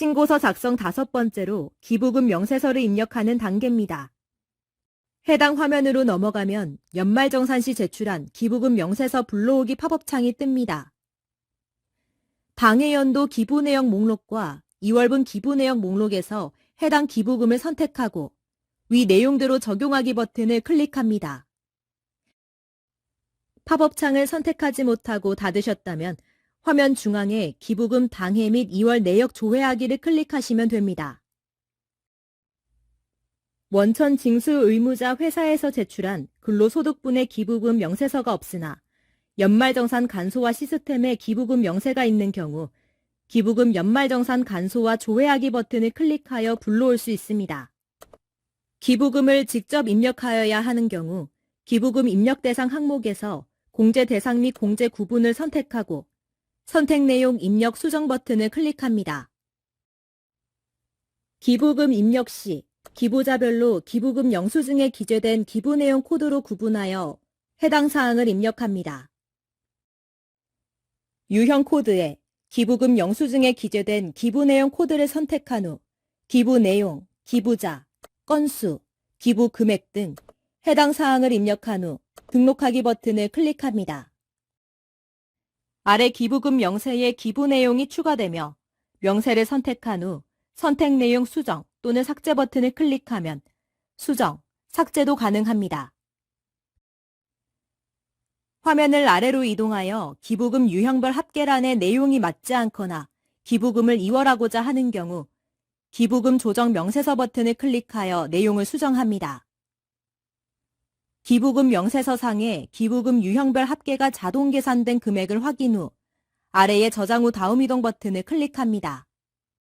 신고서 작성 다섯 번째로 기부금 명세서를 입력하는 단계입니다. 해당 화면으로 넘어가면 연말정산 시 제출한 기부금 명세서 불러오기 팝업창이 뜹니다. 당해 연도 기부 내역 목록과 2월분 기부 내역 목록에서 해당 기부금을 선택하고 위 내용대로 적용하기 버튼을 클릭합니다. 팝업창을 선택하지 못하고 닫으셨다면 화면 중앙에 기부금 당해 및 2월 내역 조회하기를 클릭하시면 됩니다. 원천 징수 의무자 회사에서 제출한 근로소득분의 기부금 명세서가 없으나 연말정산 간소화 시스템에 기부금 명세가 있는 경우 기부금 연말정산 간소화 조회하기 버튼을 클릭하여 불러올 수 있습니다. 기부금을 직접 입력하여야 하는 경우 기부금 입력 대상 항목에서 공제 대상 및 공제 구분을 선택하고 선택 내용 입력 수정 버튼을 클릭합니다. 기부금 입력 시 기부자별로 기부금 영수증에 기재된 기부 내용 코드로 구분하여 해당 사항을 입력합니다. 유형 코드에 기부금 영수증에 기재된 기부 내용 코드를 선택한 후 기부 내용, 기부자, 건수, 기부 금액 등 해당 사항을 입력한 후 등록하기 버튼을 클릭합니다. 아래 기부금 명세에 기부 내용이 추가되며 명세를 선택한 후 선택 내용 수정 또는 삭제 버튼을 클릭하면 수정, 삭제도 가능합니다. 화면을 아래로 이동하여 기부금 유형별 합계란의 내용이 맞지 않거나 기부금을 이월하고자 하는 경우 기부금 조정 명세서 버튼을 클릭하여 내용을 수정합니다. 기부금 명세서상에 기부금 유형별 합계가 자동 계산된 금액을 확인 후 아래의 저장 후 다음 이동 버튼을 클릭합니다.